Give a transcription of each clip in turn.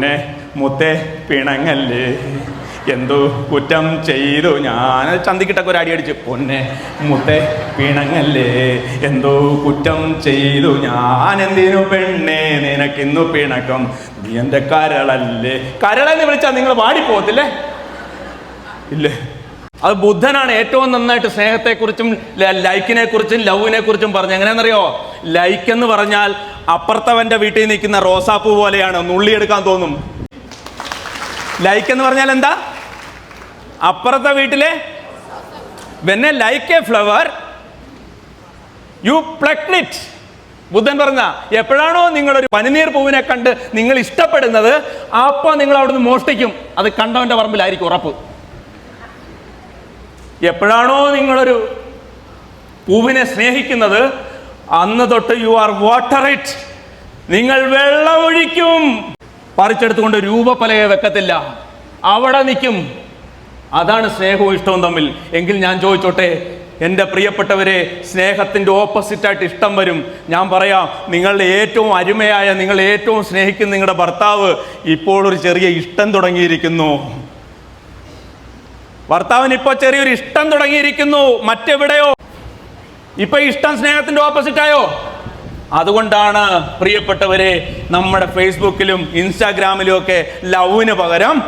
പിന്നെ മുത്തേ പിണങ്ങല്ലേ? എന്തോ കുറ്റം ചെയ്തു. ഞാൻ ചന്തിക്കിട്ടൊക്കെ ഒരു അടി അടിച്ച്. പൊന്നെ മുത്തെ പിണങ്ങല്ലേ? എന്തോ കുറ്റം ചെയ്തു. ഞാൻ എന്തിനു പെണ്ണേ? നിനക്കിന്നു പിണക്കം. നീ എന്റെ കരളല്ലേ? കരളെന്ന് വിളിച്ചാൽ നിങ്ങൾ പാടിപ്പോകത്തില്ലേ ഇല്ലേ? അത് ബുദ്ധനാണ് ഏറ്റവും നന്നായിട്ട് സ്നേഹത്തെക്കുറിച്ചും കുറിച്ചും ലൈക്കിനെ കുറിച്ചും ലവിനെ കുറിച്ചും പറഞ്ഞു എങ്ങനെയാണെന്നറിയോ? ലൈക്ക് എന്ന് പറഞ്ഞാൽ അപ്പുറത്തവന്റെ വീട്ടിൽ നിൽക്കുന്ന റോസാപ്പൂ പോലെയാണ് നുള്ളിയെടുക്കാൻ തോന്നും. ലൈക്ക് എന്ന് പറഞ്ഞാൽ എന്താ? അപ്പുറത്തെ വീട്ടിലെ when like a flower you pluck it ബുദ്ധൻ പറഞ്ഞ എപ്പോഴാണോ നിങ്ങളൊരു പനിനീർ പൂവിനെ കണ്ട് നിങ്ങൾ ഇഷ്ടപ്പെടുന്നത് അപ്പോൾ നിങ്ങൾ അവിടുന്ന് മോഷ്ടിക്കും. അത് കണ്ടവന്റെ പറമ്പിലായിരിക്കും ഉറപ്പ്. എപ്പോഴാണോ നിങ്ങളൊരു പൂവിനെ സ്നേഹിക്കുന്നത് അന്ന് തൊട്ട് യു ആർ വാട്ടർ ഇറ്റ് നിങ്ങൾ വെള്ളമൊഴിക്കും പറിച്ചെടുത്തുകൊണ്ട് രൂപപ്പലയെ വെക്കത്തില്ല. അവിടെ നിൽക്കും. അതാണ് സ്നേഹവും ഇഷ്ടവും തമ്മിൽ. എങ്കിൽ ഞാൻ ചോദിച്ചോട്ടെ എന്റെ പ്രിയപ്പെട്ടവരെ സ്നേഹത്തിന്റെ ഓപ്പോസിറ്റായിട്ട് ഇഷ്ടം വരും. ഞാൻ പറയാം നിങ്ങളുടെ ഏറ്റവും അരുമയായ നിങ്ങൾ ഏറ്റവും സ്നേഹിക്കുന്ന നിങ്ങളുടെ ഭർത്താവ് ഇപ്പോൾ ഒരു ചെറിയ ഇഷ്ടം തുടങ്ങിയിരിക്കുന്നു. ഭർത്താവിന് ഇപ്പോൾ ചെറിയൊരു ഇഷ്ടം തുടങ്ങിയിരിക്കുന്നു. മറ്റെവിടെയോ ഇപ്പൊ ഇഷ്ടം സ്നേഹത്തിന്റെ ഓപ്പോസിറ്റ് ആയോ അതുകൊണ്ടാണ് പ്രിയപ്പെട്ടവരെ നമ്മുടെ ഫേസ്ബുക്കിലും ഇൻസ്റ്റാഗ്രാമിലും ഒക്കെ ലവിന് പകരം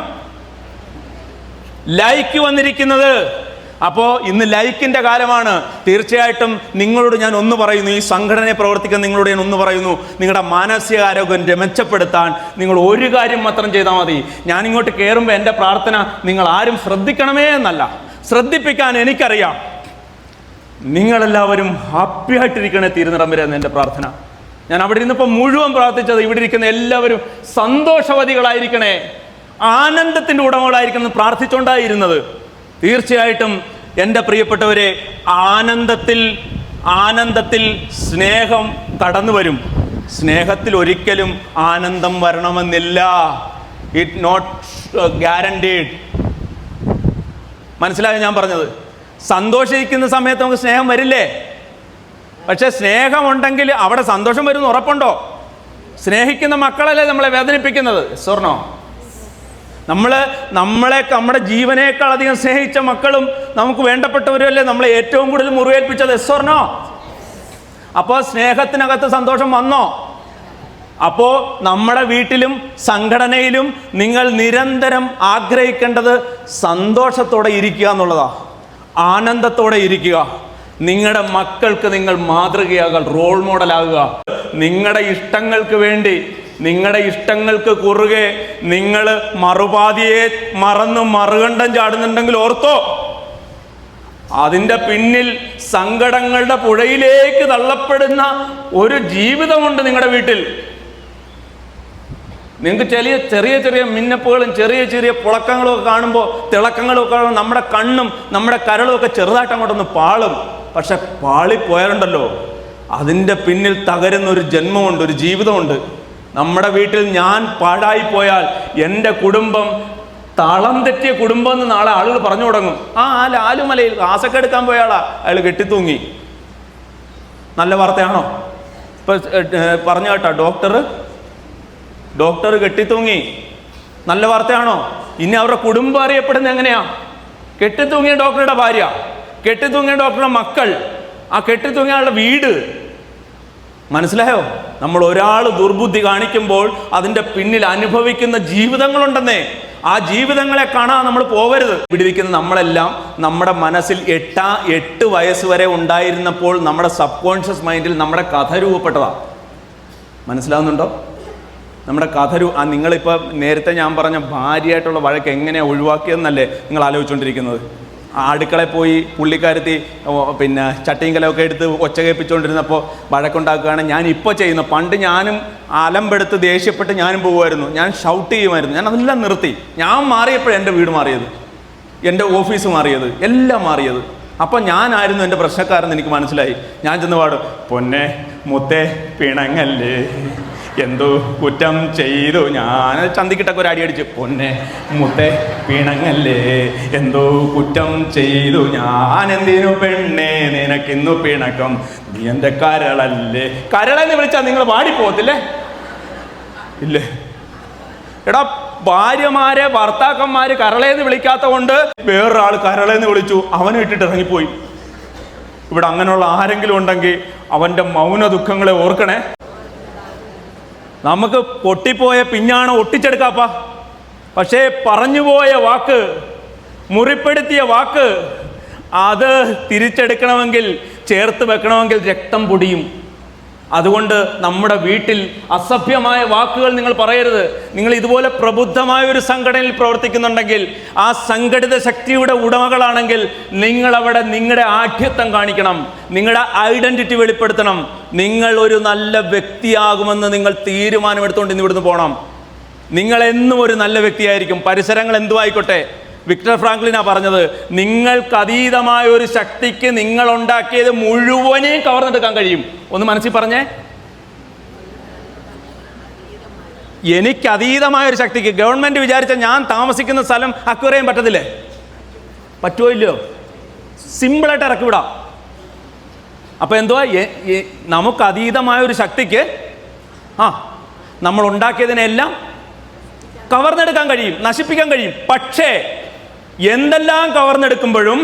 ലൈക്ക് വന്നിരിക്കുന്നത്. അപ്പോൾ ഇന്ന് ലൈക്കിന്റെ കാലമാണ്. തീർച്ചയായിട്ടും നിങ്ങളോട് ഞാൻ ഒന്ന് പറയുന്നു ഈ സംഘടനയെ പ്രവർത്തിക്കാൻ നിങ്ങളോട് ഞാൻ ഒന്ന് പറയുന്നു നിങ്ങളുടെ മാനസികാരോഗ്യം മെച്ചപ്പെടുത്താൻ നിങ്ങൾ ഒരു കാര്യം മാത്രം ചെയ്താൽ മതി. ഞാൻ ഇങ്ങോട്ട് കയറുമ്പോൾ എന്റെ പ്രാർത്ഥന നിങ്ങൾ ആരും ശ്രദ്ധിക്കണമേ എന്നല്ല. ശ്രദ്ധിപ്പിക്കാൻ എനിക്കറിയാം. നിങ്ങളെല്ലാവരും ഹാപ്പി ആയിട്ടിരിക്കണേ തീരുന്നിടം വരെ എന്ന് എന്റെ പ്രാർത്ഥന. ഞാൻ അവിടെ ഇരുന്നപ്പോൾ മുഴുവൻ പ്രാർത്ഥിച്ചത് ഇവിടെ ഇരിക്കുന്ന എല്ലാവരും സന്തോഷവതികളായിരിക്കണേ. ആനന്ദത്തിന്റെ ഉടമകളായിരിക്കണം എന്ന് പ്രാർത്ഥിച്ചുകൊണ്ടായിരുന്നത്. തീർച്ചയായിട്ടും എന്റെ പ്രിയപ്പെട്ടവരെ ആനന്ദത്തിൽ ആനന്ദത്തിൽ സ്നേഹം കടന്നു വരും സ്നേഹത്തിൽ ഒരിക്കലും ആനന്ദം വരണമെന്നില്ല. ഇറ്റ് നോട്ട് ഗ്യാരണ്ടീഡ് മനസ്സിലായോ ഞാൻ പറഞ്ഞത്? സന്തോഷിക്കുന്ന സമയത്ത് നമുക്ക് സ്നേഹം വരില്ലേ? പക്ഷെ സ്നേഹമുണ്ടെങ്കിൽ അവിടെ സന്തോഷം വരുന്ന ഉറപ്പുണ്ടോ? സ്നേഹിക്കുന്ന മക്കളല്ലേ നമ്മളെ വേദനിപ്പിക്കുന്നത്? സ്വർണോ നമ്മൾ നമ്മളെ നമ്മുടെ ജീവനേക്കാൾ അധികം സ്നേഹിച്ച മക്കളും നമുക്ക് വേണ്ടപ്പെട്ടവരുമല്ലേ നമ്മളെ ഏറ്റവും കൂടുതൽ മുറിവേൽപ്പിച്ചത്? സ്വർണോ അപ്പോൾ സ്നേഹത്തിനകത്ത് സന്തോഷം വന്നോ? അപ്പോൾ നമ്മുടെ വീട്ടിലും സംഘടനയിലും നിങ്ങൾ നിരന്തരം ആഗ്രഹിക്കേണ്ടത് സന്തോഷത്തോടെ ഇരിക്കുക എന്നുള്ളതാ. ആനന്ദത്തോടെ ഇരിക്കുക. നിങ്ങളുടെ മക്കൾക്ക് നിങ്ങൾ മാതൃകയാകാൻ റോൾ മോഡലാകുക നിങ്ങളുടെ ഇഷ്ടങ്ങൾക്ക് വേണ്ടി നിങ്ങളുടെ ഇഷ്ടങ്ങൾക്ക് കുറുകെ നിങ്ങൾ മറുപാതിയെ മറന്ന് മറുകണ്ഠം ചാടുന്നുണ്ടെങ്കിൽ ഓർത്തോ. അതിന്റെ പിന്നിൽ സങ്കടങ്ങളുടെ പുഴയിലേക്ക് തള്ളപ്പെടുന്ന ഒരു ജീവിതമുണ്ട് നിങ്ങളുടെ വീട്ടിൽ. നിങ്ങൾക്ക് ചെറിയ ചെറിയ ചെറിയ മിന്നപ്പുകളും ചെറിയ ചെറിയ പുളക്കങ്ങളും ഒക്കെ കാണുമ്പോൾ തിളക്കങ്ങളും ഒക്കെ കാണുമ്പോൾ നമ്മുടെ കണ്ണും നമ്മുടെ കരളും ഒക്കെ ചെറുതായിട്ട് അങ്ങോട്ടൊന്ന് പാളും. പക്ഷെ പാളിപ്പോയാലുണ്ടല്ലോ. അതിന്റെ പിന്നിൽ തകരുന്ന ഒരു ജന്മമുണ്ട് ഒരു ജീവിതമുണ്ട്. നമ്മുടെ വീട്ടിൽ ഞാൻ പാഴായി പോയാൽ എന്റെ കുടുംബം തളം തെറ്റിയ കുടുംബം എന്ന് നാളെ ആളുകൾ പറഞ്ഞു തുടങ്ങും. ആ ആ ലാലുമലയിൽ കാസൊക്കെ എടുക്കാൻ പോയ ആളാ. അയാൾ കെട്ടിത്തൂങ്ങി. നല്ല വാർത്തയാണോ? ഇപ്പൊ പറഞ്ഞു കേട്ടോ ഡോക്ടർ ഡോക്ടർ കെട്ടിത്തൂങ്ങി. നല്ല വാർത്തയാണോ? ഇനി അവരുടെ കുടുംബം അറിയപ്പെടുന്നത് എങ്ങനെയാ? കെട്ടിത്തൂങ്ങിയ ഡോക്ടറുടെ ഭാര്യ കെട്ടിത്തൂങ്ങിയ ഡോക്ടറുടെ മക്കൾ ആ കെട്ടിത്തൂങ്ങിയ ആളുടെ വീട്. മനസ്സിലായോ? നമ്മൾ ഒരാൾ ദുർബുദ്ധി കാണിക്കുമ്പോൾ അതിന്റെ പിന്നിൽ അനുഭവിക്കുന്ന ജീവിതങ്ങളുണ്ടെന്നേ. ആ ജീവിതങ്ങളെ കാണാൻ നമ്മൾ പോവരുത്. പിടിവിക്കുന്ന നമ്മളെല്ലാം നമ്മുടെ മനസ്സിൽ എട്ടാ എട്ട് വയസ്സ് വരെ ഉണ്ടായിരുന്നപ്പോൾ നമ്മുടെ സബ് കോൺഷ്യസ് മൈൻഡിൽ നമ്മുടെ കഥ രൂപപ്പെട്ടതാണ് മനസ്സിലാവുന്നുണ്ടോ? നമ്മുടെ കഥ രു ആ നിങ്ങളിപ്പോൾ നേരത്തെ ഞാൻ പറഞ്ഞ ഭാര്യയായിട്ടുള്ള വഴക്ക് എങ്ങനെയാണ് ഒഴിവാക്കിയതെന്നല്ലേ നിങ്ങൾ ആലോചിച്ചുകൊണ്ടിരിക്കുന്നത് അടുക്കളയിൽ പോയി പുള്ളിക്കാരത്തി പിന്നെ ചട്ടിയും കലമൊക്കെ എടുത്ത് ഒച്ച കേൾപ്പിച്ചുകൊണ്ടിരുന്നപ്പോൾ വഴക്കുണ്ടാക്കുകയാണ്. ഞാൻ ഇപ്പോൾ ചെയ്യുന്നത് പണ്ട് ഞാനും അലമ്പെടുത്ത് ദേഷ്യപ്പെട്ട് ഞാനും പോകുമായിരുന്നു ഞാൻ ഷൗട്ട് ചെയ്യുമായിരുന്നു. ഞാൻ അതെല്ലാം നിർത്തി. ഞാൻ മാറിയപ്പോഴാണ് എന്റെ വീട് മാറിയത്. എന്റെ ഓഫീസ് മാറിയത്. എല്ലാം മാറിയത്. അപ്പം ഞാനായിരുന്നു എന്റെ പ്രശ്നക്കാരെന്ന് എനിക്ക് മനസ്സിലായി. ഞാൻ ചെന്ന് പാടും പൊന്നെ മുത്തേ പിണങ്ങല്ലേ. എന്തോ കുറ്റം ചെയ്തു. ഞാൻ ചന്തിക്കിട്ടൊക്കെ ഒരു അടി അടിച്ചു പൊന്നെ മുത്തെ പിണങ്ങല്ലേ. എന്തോ കുറ്റം ചെയ്തു. ഞാൻ എന്തിനു പെണ്ണേ? നിനക്കിന്നു പിണക്കം. നീ എന്റെ കരളല്ലേ. കരളെന്ന് വിളിച്ചാൽ നിങ്ങൾ പാടിപ്പോകത്തില്ലേ ഇല്ലേ? എടാ ഭാര്യമാരെ ഭർത്താക്കന്മാര് കരളേന്ന് വിളിക്കാത്ത കൊണ്ട് വേറൊരാൾ കരളേന്ന് വിളിച്ചു. അവനെ ഇട്ടിട്ട് ഇറങ്ങിപ്പോയി. ഇവിടെ അങ്ങനെയുള്ള ആരെങ്കിലും ഉണ്ടെങ്കിൽ അവന്റെ മൗന ദുഃഖങ്ങളെ ഓർക്കണേ. നമുക്ക് പൊട്ടിപ്പോയ പിഞ്ഞാണ് ഒട്ടിച്ചെടുക്കാപ്പ. പക്ഷേ പറഞ്ഞുപോയ വാക്ക് മുറിപ്പെടുത്തിയ വാക്ക് അത് തിരിച്ചെടുക്കണമെങ്കിൽ ചേർത്ത് വെക്കണമെങ്കിൽ രക്തം പൊടിയും. അതുകൊണ്ട് നമ്മുടെ വീട്ടിൽ അസഭ്യമായ വാക്കുകൾ നിങ്ങൾ പറയരുത്. നിങ്ങൾ ഇതുപോലെ പ്രബുദ്ധമായ ഒരു സംഘടനയിൽ പ്രവർത്തിക്കുന്നുണ്ടെങ്കിൽ ആ സംഘടിത ശക്തിയുടെ ഉടമകളാണെങ്കിൽ നിങ്ങൾ അവിടെ നിങ്ങളുടെ ആഠ്യത്വം കാണിക്കണം നിങ്ങളുടെ ഐഡന്റിറ്റി വെളിപ്പെടുത്തണം നിങ്ങൾ ഒരു നല്ല വ്യക്തിയാകുമെന്ന് നിങ്ങൾ തീരുമാനമെടുത്തുകൊണ്ട് ഇന്ന് ഇവിടുന്ന് പോകണം നിങ്ങൾ എന്നും ഒരു നല്ല വ്യക്തിയായിരിക്കും. പരിസരങ്ങൾ എന്തു ആയിക്കോട്ടെ വിക്ടർ ഫ്രാങ്ക്ലിനാ പറഞ്ഞത് നിങ്ങൾക്ക് അതീതമായ ഒരു ശക്തിക്ക് നിങ്ങൾ ഉണ്ടാക്കിയത് മുഴുവനെയും കവർന്നെടുക്കാൻ കഴിയും. ഒന്ന് മനസ്സിൽ പറഞ്ഞേ. എനിക്ക് അതീതമായ ഒരു ശക്തിക്ക് ഗവൺമെന്റ് വിചാരിച്ച ഞാൻ താമസിക്കുന്ന സ്ഥലം അക്വറിയാൻ ചെയ്യാൻ പറ്റത്തില്ലേ? പറ്റുമോ ഇല്ലയോ? സിമ്പിളായിട്ട് ഇറക്കി വിടാം. അപ്പൊ എന്തുവാ? എ- എ- നമുക്ക് അതീതമായ ഒരു ശക്തിക്ക് ആ നമ്മൾ ഉണ്ടാക്കിയതിനെല്ലാം കവർന്നെടുക്കാൻ കഴിയും നശിപ്പിക്കാൻ കഴിയും. പക്ഷേ എന്തെല്ലാം കവർന്നെടുക്കുമ്പോഴും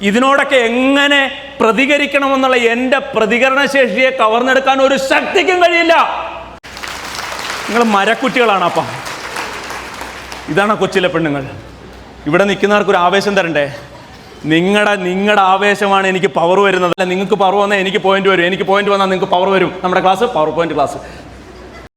ഇതിനോടൊക്കെ എങ്ങനെ പ്രതികരിക്കണമെന്നുള്ള എന്റെ പ്രതികരണശേഷിയെ കവർന്നെടുക്കാൻ ഒരു ശക്തിക്കും കഴിയില്ല. നിങ്ങൾ മരക്കുറ്റികളാണ് അപ്പം ഇതാണ് കൊച്ചിലെ പെണ്ണുങ്ങൾ. ഇവിടെ നിൽക്കുന്നവർക്ക് ഒരു ആവേശം തരണ്ടേ? നിങ്ങളുടെ നിങ്ങളുടെ ആവേശമാണ് എനിക്ക് പവർ വരുന്നത്. അല്ല നിങ്ങൾക്ക് പവർ വന്നാൽ എനിക്ക് പോയിന്റ് വരും. എനിക്ക് പോയിന്റ് വന്നാൽ നിങ്ങൾക്ക് പവർ വരും. നമ്മുടെ ക്ലാസ് പവർ പോയിന്റ് ക്ലാസ്